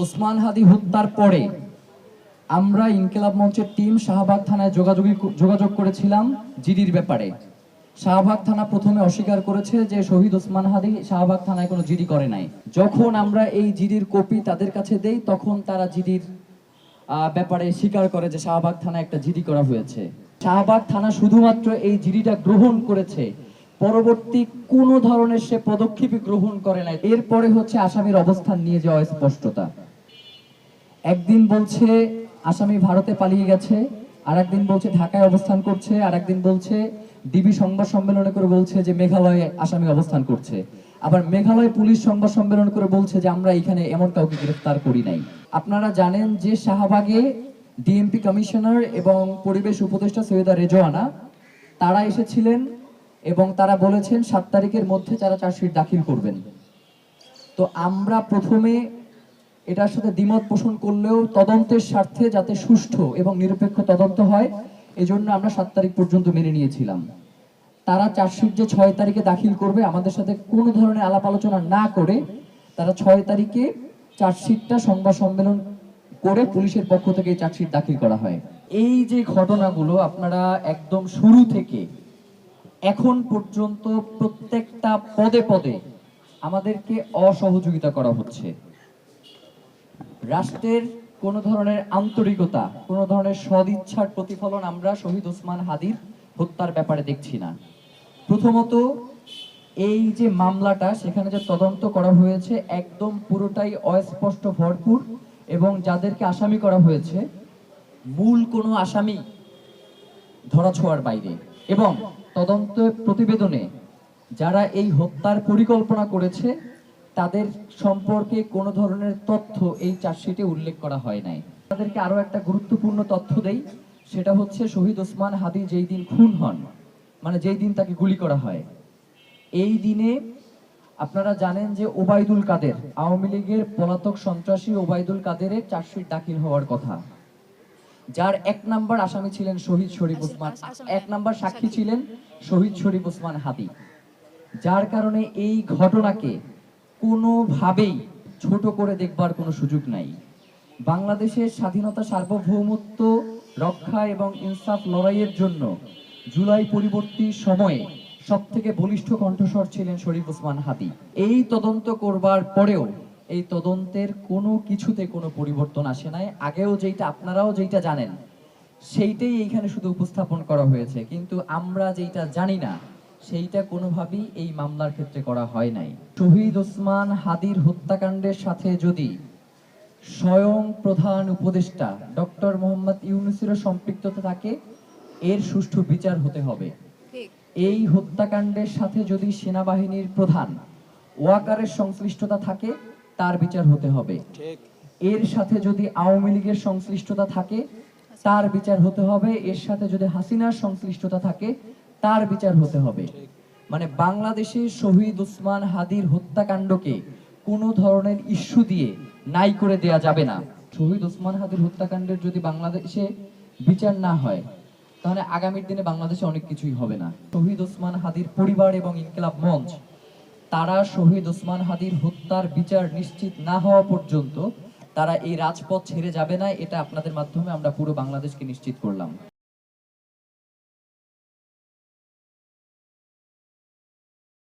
ওসমান হাদি হত্যার পরে আমরা ইনকিলাব মঞ্চের টিম শাহবাগ থানায় যোগাযোগ যোগাযোগ করেছিলাম জিডির ব্যাপারে। শাহবাগ থানা প্রথমে অস্বীকার করেছে যে শহীদ ওসমান হাদি শাহবাগ থানায় কোনো জিডি করে নাই। যখন আমরা এই জিডির কপি তাদের কাছে দেই, তখন তারা জিডির ব্যাপারে স্বীকার করে যে শাহবাগ থানায় একটা জিডি করা হয়েছে। শাহবাগ থানা শুধুমাত্র এই জিডিটা গ্রহণ করেছে। পরবর্তী কোনো ধরনের সে পদক্ষেপই গ্রহণ করে নাই। এরপরে হচ্ছে আসামির অবস্থান নিয়ে যাওয়া স্পষ্টতা। একদিন বলছে, আসামি ভারতে পালিয়ে গেছে আর একদিন বলছে ঢাকায় অবস্থান করছে আর একদিন বলছে ডিবি সংবাদ সম্মেলনে করে বলছে যে মেঘালয়ে আসামি অবস্থান করছে। আবার মেঘালয় পুলিশ সংবাদ সম্মেলন করে বলছে যে আমরা এখানে এমন কাউকে গ্রেফতার করি নাই। আপনারা জানেন যে শাহবাগে ডিএমপি কমিশনার এবং পরিবেশ উপদেষ্টা সৈয়দা রেজওয়ানা, তারা এসেছিলেন এবং তারা বলেছেন সাত তারিখের মধ্যে তারা চার্জশিট দাখিল করবেন। তো আমরা প্রথমে এটার সাথে দ্বিমত পোষণ করলেও তদন্তের স্বার্থে যাতে সুষ্ঠু এবং নিরপেক্ষ তদন্ত হয়, এজন্য আমরা সাত তারিখ পর্যন্ত মেনে নিয়েছিলাম। তারা চার্জশিট যে ছয় তারিখে দাখিল করবে, আমাদের সাথে কোনো ধরনের আলাপ আলোচনা না করে তারা ছয় তারিখে চার্জশিটটা সংবাদ সম্মেলন করে পুলিশের পক্ষ থেকে চার্জশিট দাখিল করা হয়। এই যে ঘটনাগুলো আপনারা একদম শুরু থেকে এখন পর্যন্ত প্রত্যেকটা পদে পদে আমাদেরকে অসহযোগিতা করা হচ্ছে। রাষ্ট্রের কোন ধরনের আন্তরিকতা, কোন ধরনের সদিচ্ছার প্রতিফলন আমরা শহীদ ওসমান হাদির হত্যার ব্যাপারে দেখছি না। প্রথমত, এই যে মামলাটা, সেখানে যে তদন্ত করা হয়েছে একদম পুরোটাই অস্পষ্ট, ভরপুর এবং যাদেরকে আসামি করা হয়েছে, মূল কোনো আসামি ধরাছোঁয়ার বাইরে এবং তদন্ত প্রতিবেদনে যারা এই হত্যার পরিকল্পনা করেছে তাদের সম্পর্কে কোনো ধরনের তথ্য এই চার্জশিটে উল্লেখ করা হয় নাই। তাদেরকে আরও একটা গুরুত্বপূর্ণ তথ্য দেই সেটা হচ্ছে শহীদ ওসমান হাদি যেই দিন খুন হন মানে যেই দিন তাকে গুলি করা হয় এই দিনে আপনারা জানেন যে ওবায়দুল কাদের আওয়ামী লীগের পলাতক সন্ত্রাসী ওবায়দুল কাদেরের চার্জশিট দাখিল হওয়ার কথা। যার এক নাম্বার আসামি ছিলেন শহীদ শরীফ ওসমান এক নাম্বার সাক্ষী ছিলেন শহীদ শরীফ ওসমান হাদি। যার কারণে এই ঘটনাকে কোনোভাবেই ছোট করে দেখবার কোনো সুযোগ নাই। বাংলাদেশের স্বাধীনতা সার্বভৌমত্ব রক্ষা এবং ইনসাফ লড়াইয়ের জন্য জুলাই পরিবর্তী সময়ে সব থেকে বলিষ্ঠ কণ্ঠস্বর ছিলেন শরীফ ওসমান হাদি। এই তদন্ত করবার পরেও এই তদন্তের কোনো কিছুতে কোনো পরিবর্তন আসে নাই। আগেও যেইটা আপনারাও যেইটা জানেন, সেইটাই এইখানে শুধু উপস্থাপন করা হয়েছে। কিন্তু আমরা যেইটা জানি না সেইটা কোনোভাবেই এই মামলার ক্ষেত্রে করা হয় নাই। শহীদ ওসমান হাদির হত্যাকাণ্ডের সাথে যদি স্বয়ং প্রধান উপদেষ্টা ডক্টর মোহাম্মদ ইউনুসেরও সম্পৃক্ততা থাকে এর সুষ্ঠু বিচার হতে হবে। এই হত্যাকাণ্ডের সাথে যদি সেনাবাহিনীর প্রধান ওয়াকারের সংশ্লিষ্টতা থাকে তার বিচার হতে হবে। এর সাথে যদি আওয়ামী লীগের সংশ্লিষ্টতা থাকে তার বিচার হতে হবে। এর সাথে যদি হাসিনার সংশ্লিষ্টতা থাকে তার বিচার হতে হবে। মানে বাংলাদেশের শহীদ উসমান হাদির হত্যাকাণ্ডকে কোনো ধরনের ইস্যু দিয়ে নাই করে দেয়া যাবে না। শহীদ ওসমান হাদির হত্যাকাণ্ডের যদি বাংলাদেশে বিচার না হয়, তাহলে আগামীর দিনে বাংলাদেশে অনেক কিছুই হবে না। শহীদ ওসমান হাদির পরিবার এবং ইনকিলাব মঞ্চ, তারা শহীদ ওসমান হাদির হত্যার বিচার নিশ্চিত না হওয়া পর্যন্ত তারা এই রাজপথ ছেড়ে যাবে না, এটা আপনাদের মাধ্যমে আমরা পুরো বাংলাদেশকে নিশ্চিত করলাম।